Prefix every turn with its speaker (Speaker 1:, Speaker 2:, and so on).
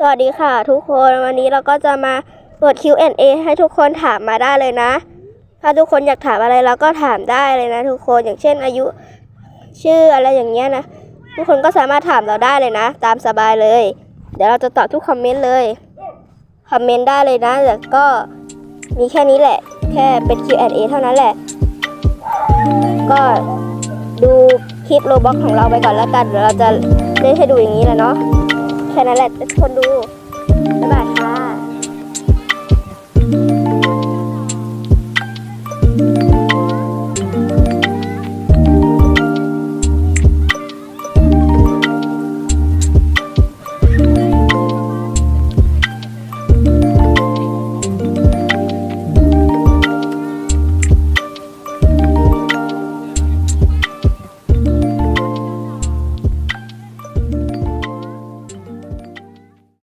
Speaker 1: สวัสดีค่ะทุกคนวันนี้เราก็จะมาเปิด Q&A ให้ทุกคนถามมาได้เลยนะ ถ้าทุกคนอยากถามอะไรเราก็ถามได้เลยนะ ทุกคนอย่างเช่นอายุ ชื่ออะไรอย่างเงี้ยนะ ทุกคนก็สามารถถามเราได้เลยนะ ตามสบายเลย เดี๋ยวเราจะตอบทุกคอมเมนต์เลยคอมเมนต์ได้เลยนะแต่ก็มีแค่นี้แหละ แค่เป็น Q&A เท่านั้นแหละ ก็ดูคลิปโลบ็อกของเราไปก่อนแล้วกันเดี๋ยวเราจะเล่นให้ดูอย่างนี้แหละเนาะ แค่นั้นแหละทุกคนดู บ๊ายบาย